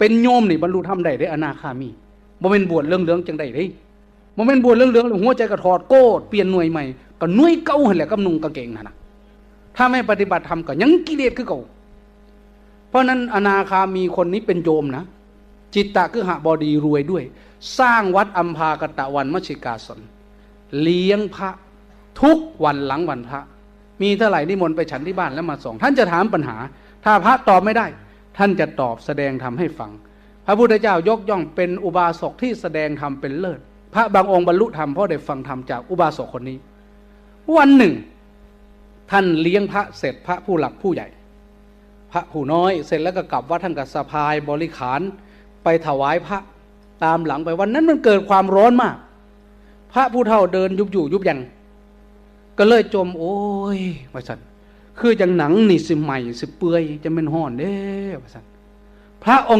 เป็นโยมนี่บรรลุธรรมได้ได้อนาคามีบ่แม่นบวชเรื่องๆจังได้เด้บ่แม่นบวชเรื่องๆแล้วหัวใจก็ถอดโกดเปลี่ยนหน่วยใหม่ก็หน่วยเก่าหั่นแหละกับนุ่งกางเกงนั่นน่ะถ้าไม่ปฏิบัติธรรมก็ยังกิเลสคือเก่าเพราะนั้นอนาคามีคนนี้เป็นโยมนะจิตตะคือหบอดีรวยด้วย สร้างวัดอัมพากตะวันมชิกาสน เลี้ยงพระทุกวันหลังวันพระ มีเท่าไหร่นิมนต์ไปฉันที่บ้านแล้วมาส่ง ท่านจะถามปัญหา ถ้าพระตอบไม่ได้ ท่านจะตอบแสดงธรรมให้ฟัง พระพุทธเจ้ายกย่องเป็นอุบาสกที่แสดงธรรมเป็นเลิศ พระบางองค์บรรลุธรรมเพราะได้ฟังธรรมจากอุบาสกคนนี้ วันหนึ่ง ท่านเลี้ยงพระเสร็จพระผู้หลักผู้ใหญ่ พระผู้น้อยเสร็จแล้วก็กลับวัดท่านก็สะพายบริขารไปถวายพระตามหลังไปวันนั้นมันเกิดความร้อนมาก พระผู้เฒ่าเดินยุบอยู่ยุบยันก็เลยจม โอ้ยว่าสัน คือจังหนังนี่สิใหม่สิเปื่อยจะเป็นห่อนเด้ว่าสันพระองค์